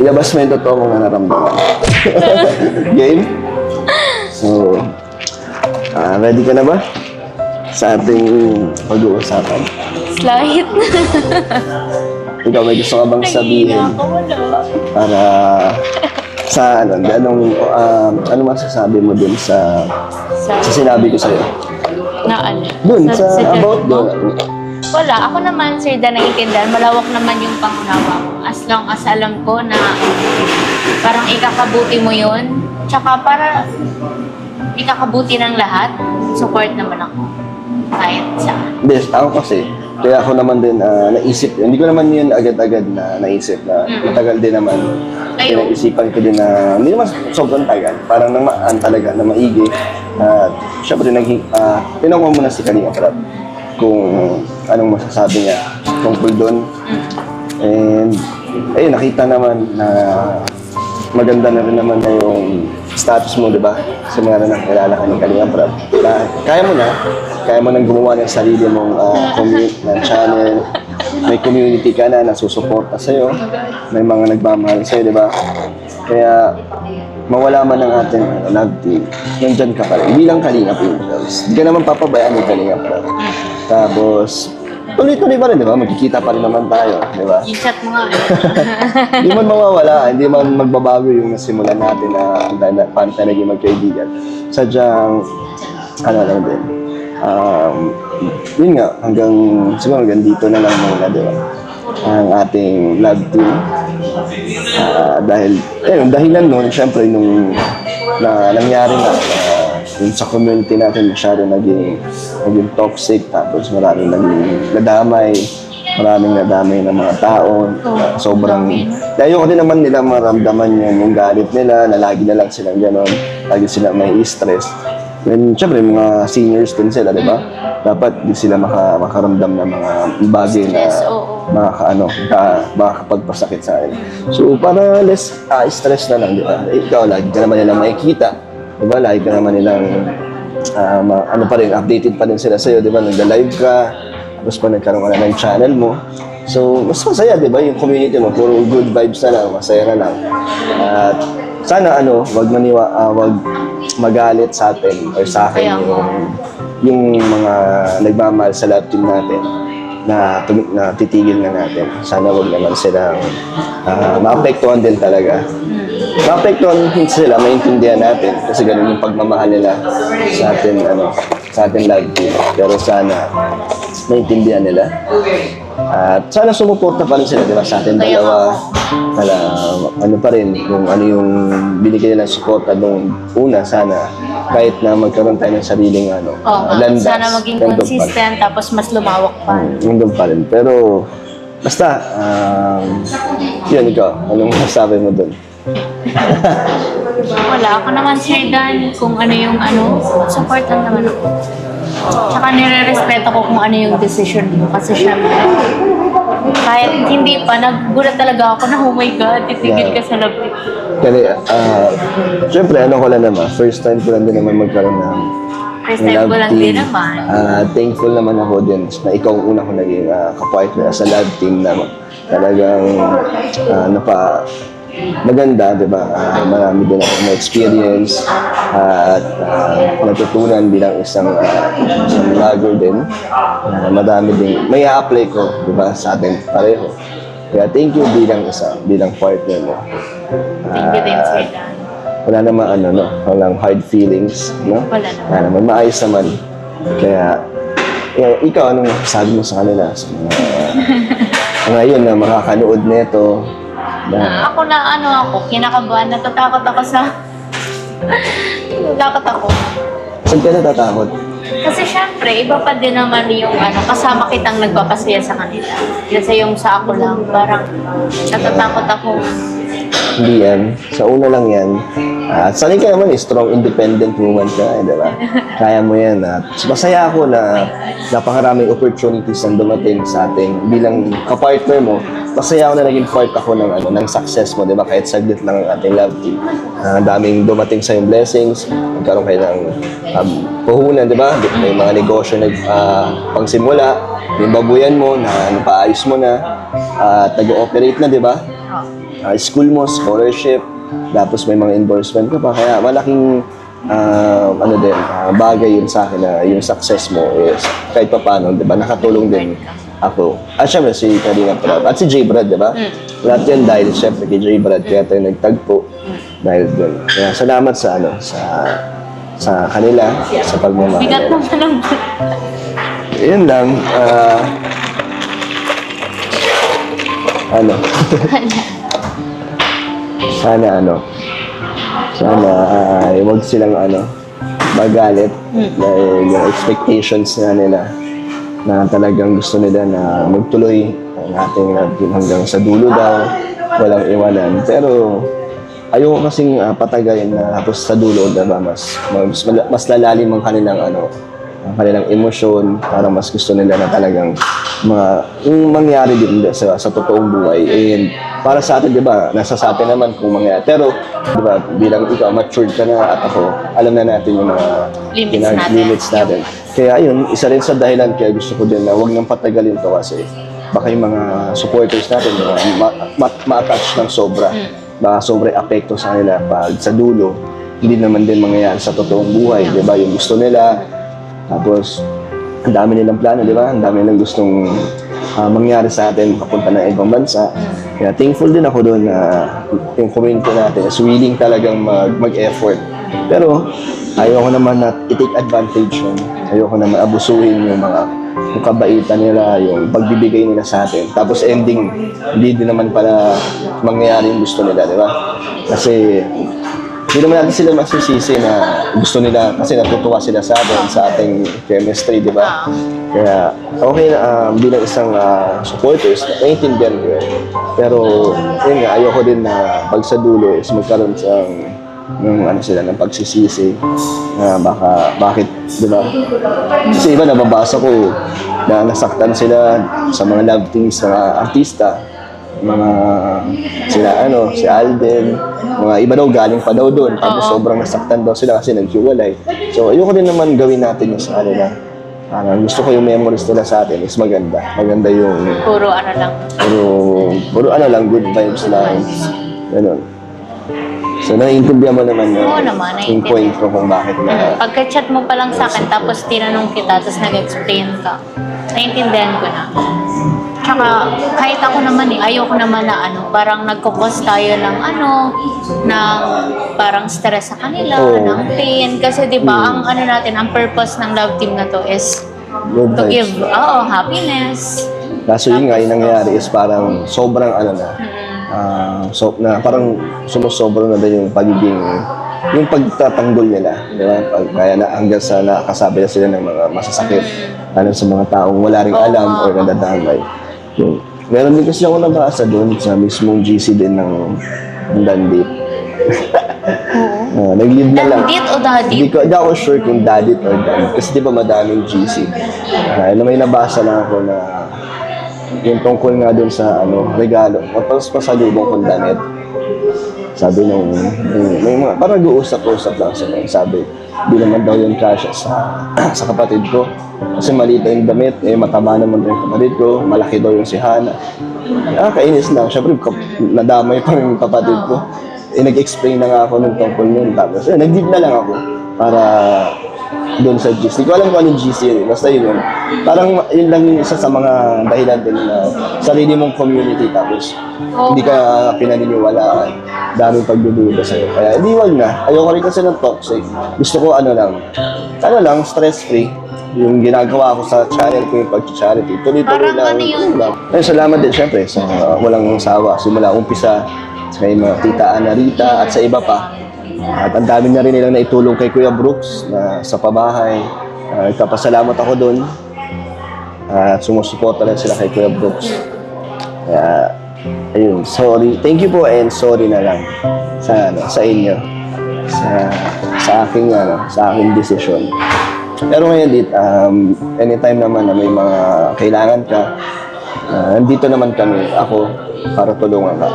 ilabas mo yung totoo mong nararamdaman. Game? So, ah, ready ka na ba? Sa ating pag-uusapan. Slight. Ikaw, may gusto ka bang sabihin para sa ano, anong, ah, ano masasabi mo dun sa, Sa, sa sinabi ko sa'yo? na ano? Dun, sa, chat about mo? dun. Wala. Ako naman, sir, na naiintindihan. Malawak naman yung pangunawa ko. As long as alam ko na parang ikakabuti mo yun. Tsaka para ikakabuti ng lahat, support naman ako. Kahit saan. Yes, ako kasi, kaya ako naman din ah, naisip, hindi ko naman yun agad-agad na naisip na Mm. matagal din naman. Ayun. Pinaisipan ko din na, hindi naman sobrang tagal, parang namaan talaga, na maigi. At syempre, naging, uh, tinanong ko muna si Kalinga Prab kung anong masasabi niya tungkol doon. And, ayun, nakita naman na maganda na rin naman na yung status mo, di ba? Sa mga na nakilala ka ni Kalinga Prab. Na, kaya mo na, kaya mo nang gumawa ng sarili mong uh, community, ng channel. May community ka na nasusuporta sa'yo. May mga nagmamahal sa'yo, di ba? Kaya, mawala man ang ating love team, nandyan ka pa rin. Bilang Kalinga Princess. Hindi ka naman papabayaan ni Kalinga Prab. Tapos, tuloy-tuloy pa rin, di ba? Magkikita pa rin naman tayo, di ba? Yung chat mo nga. hindi man mawawala, hindi man magbabago yung nasimulan natin na paano tayo naging magkaibigan. Sadyang, ano lang din, um, yun nga, hanggang, siguro hanggang dito na lang muna, di ba? Ang ating love team. Ah, dahil, eh, yung dahilan nun, syempre, nung na, nangyari na, na yung sa community natin masyado naging, naging toxic, tapos maraming naging nadamay, maraming nadamay ng mga tao, na sobrang, ayoko din naman nila maramdaman yung, yung galit nila, na lagi na lang silang gano'n, lagi sila may stress. And syempre, mga seniors din sila, di ba? Dapat di sila maka, makaramdam ng mga bagay na makaka, ano, ka, makakapagpasakit sa akin. So, para less ah, stress na lang, di ba? Ikaw, lagi ka naman nilang makikita. Di ba? Lagi ka naman nilang, ma- ano pa rin, updated pa rin sila sa'yo, di ba? Nagda-live ka, tapos pa nagkaroon ka na ng channel mo. So, mas masaya, di ba? Yung community mo, puro good vibes na lang, masaya na lang. At sana, ano, wag maniwa, ah, wag magalit sa atin or sa akin yung, yung mga nagmamahal sa love team natin na, na titigil na natin. Sana wag naman silang uh, maapektuhan din talaga. Maapektuhan sila, maintindihan natin kasi ganun yung pagmamahal nila sa atin, ano, sa atin team. Pero sana maintindihan nila. At sana sumuporta pa rin sila, di ba, sa atin dalawa. Para ano pa rin, kung ano yung binigay nilang suporta nung una, sana kahit na magkaroon tayo ng sariling ano, ah, nga. landas. Sana maging consistent, tapos mas lumawak pa. Hmm, nandun pa rin. Pero, basta, um, yun, ikaw, anong masasabi mo dun? Wala. Ako naman, Sir Dan, kung ano yung ano, support lang naman ako. Tsaka nire-respeto ko kung ano yung decision mo. Kasi syempre, kahit hindi pa, naggulat talaga ako na, oh my God, titigil ka sa love team. Kasi, ah, syempre, ano ko lang naman, first time ko lang din naman magkaroon ng First time ko lang din naman. Ah, thankful naman ako din na ikaw ang una ko naging uh, kapartner sa love team na talagang ah, napa maganda, di ba? Ah, marami din ako na experience at ah, natutunan bilang isang ah, isang vlogger din. Ah, madami din may apply ko, di ba, sa atin pareho. Kaya thank you bilang isa, bilang partner mo. Thank you din, Dan. wala naman ano, no? Walang hard feelings, no? Wala naman. Wala naman. Maayos naman. Kaya, eh, ikaw, anong sabi mo sa kanila? Sa mga, ngayon na makakanood nito, na, Ah, ako na ano ako, kinakabahan, natatakot ako sa... natatakot ako. saan ka natatakot? Kasi syempre, iba pa din naman yung ano, kasama kitang nagpapasaya sa kanila. Kasi yung sa ako lang, parang natatakot ako. Hindi yan. Sa una lang yan. At sanay ka naman eh, strong independent woman ka, eh, di ba? Kaya mo yan. At masaya ako na napakaraming opportunities na dumating sa ating bilang kapartner mo. Masaya ako na naging part ako ng, ano, ng success mo, di ba? Kahit saglit lang ang ating love team. Ah, Ang daming dumating sa yung blessings. Nagkaroon kayo ng um, puhunan, di ba? May mga negosyo na uh, pangsimula. Yung babuyan mo na napaayos mo na. At nag-ooperate na, di ba? Ah, school mo, scholarship, tapos may mga endorsement ka pa. Kaya malaking ah, ano din, ah, bagay yun sa akin na yung success mo is kahit pa paano, di ba, nakatulong din ako. At syempre si Karina Prab. At si J. Brad, di ba? Lahat yan dahil syempre kay J. Brad, kaya tayo nagtagpo dahil doon. Kaya salamat sa ano, sa sa kanila, sa pagmamahal. Bigat naman ang Yun lang. ah, ano? sana ano? Sana ay wag silang ano magalit dahil yung expectations na nila na talagang gusto nila na magtuloy ang ating natin hanggang sa dulo daw walang iwanan pero ayoko kasing ah, patagayin na tapos sa dulo diba mas mas, mas lalalim ang kanilang ano ang kanilang emosyon para mas gusto nila na talagang mga yung mangyari din sa, sa totoong buhay. And para sa atin di ba nasa sa atin naman kung mangyari. Pero di ba bilang ikaw matured ka na at ako alam na natin yung mga Limits pinag- natin. limits natin. Kaya ayun isa rin sa dahilan kaya gusto ko din na wag nang patagalin to kasi baka yung mga supporters natin mga ma- ma- ma-attach ng sobra. Baka sobrang apekto sa kanila pag sa dulo hindi naman din mangyayari sa totoong buhay di ba yung gusto nila tapos, ang dami nilang plano, di ba? Ang dami nilang gustong ah, mangyari sa atin papunta ng ibang bansa. Kaya thankful din ako doon na yung community natin is willing talagang mag, mag-effort. Pero, ayoko naman na i-take advantage yun. Ayoko naman abusuhin yung mga yung kabaitan nila, yung pagbibigay nila sa atin. Tapos ending, hindi din naman pala mangyayari yung gusto nila, di ba? Kasi hindi naman natin sila magsisisi na gusto nila kasi natutuwa sila sa atin, sa ating chemistry, di ba? Kaya okay na um, bilang isang ah, supporters, naiintindihan ko yun. Pero yun nga, ayoko din na pag sa dulo is magkaroon sa ng ano sila ng pagsisisi na baka bakit di ba kasi iba nababasa ko na nasaktan sila sa mga love teams ng mga artista mga sila ano, si Alden, mga iba daw galing pa daw doon. Tapos sobrang nasaktan daw sila kasi naghiwalay. So ayoko din naman gawin natin yung sa kanila. Parang gusto ko yung memories nila sa atin is maganda. Maganda yung puro ano lang. puro, puro ano lang, good vibes lang. Ganun. So naiintindihan mo naman yung, Oo naman, yung naiintindihan. point ko kung bakit na Pagka-chat mo pa lang sa akin, tapos tinanong kita, tapos nag-explain ka, naiintindihan ko na. Tsaka, kahit ako naman eh, ayoko naman na ano, parang nagkukos tayo ng ano, ng parang stress sa kanila, Oo. ng pain. Kasi di ba ang ano natin, ang purpose ng love team na to is good to vibes. give, oo, happiness. Kaso yun nga, yung nangyari is parang sobrang ano na, Mm. ah, so, na parang sumusobra na din yung pagiging, yung pagtatanggol nila. Di ba? Pag, kaya na hanggang sa nakakasabi na sila ng mga masasakit, lalo sa mga taong wala ring alam or nadadamay. Yung, meron din kasi ako nabasa doon sa mismong GC din ng, Dandit. Ah, nag-leave na lang. Dandit o daddy? Hindi, ko, hindi ako sure kung dadit or dad. Kasi di ba madaming GC. Uh, may nabasa lang ako na yung tungkol nga dun sa ano, regalo. Tapos pasalubong kong damit. Sabi nung, yung- may mga, parang nag-uusap-usap lang sila. Sabi, di naman daw yung cash sa, sa kapatid ko. Kasi maliit yung damit, eh mataba naman yung kapatid ko, malaki daw yung si Hana. Ah, kainis lang. Siyempre, nadamay pa yung kapatid ko. Eh, nag-explain na nga ako ng tungkol nun. Tapos, eh, nag-give na lang ako para doon sa GC. Hindi ko alam kung anong GC yun. eh. Basta yun yun. Parang yun lang yung isa sa mga dahilan din na sarili mong community tapos hindi ka pinaniniwalaan. Daming pagdududa sa'yo. Kaya hindi wag na. Ayoko rin kasi ng toxic. Gusto ko ano lang, ano lang, stress-free. Yung ginagawa ko sa channel ko yung pag-charity. Tuloy-tuloy Parang lang. ano yun? salamat din syempre sa uh, walang sawa. Simula umpisa sa mga tita Ana Rita at sa iba pa. At ang dami na rin nilang naitulong kay Kuya Brooks na sa pabahay. Uh, kapasalamat ako doon. At sumusuporta rin sila kay Kuya Brooks. Kaya, ayun, sorry. Thank you po and sorry na lang sa, ano, sa inyo. Sa, sa aking, ano, sa aking desisyon. Pero ngayon, dit, um, anytime naman na may mga kailangan ka, ah, nandito naman kami, ako, para tulungan ka.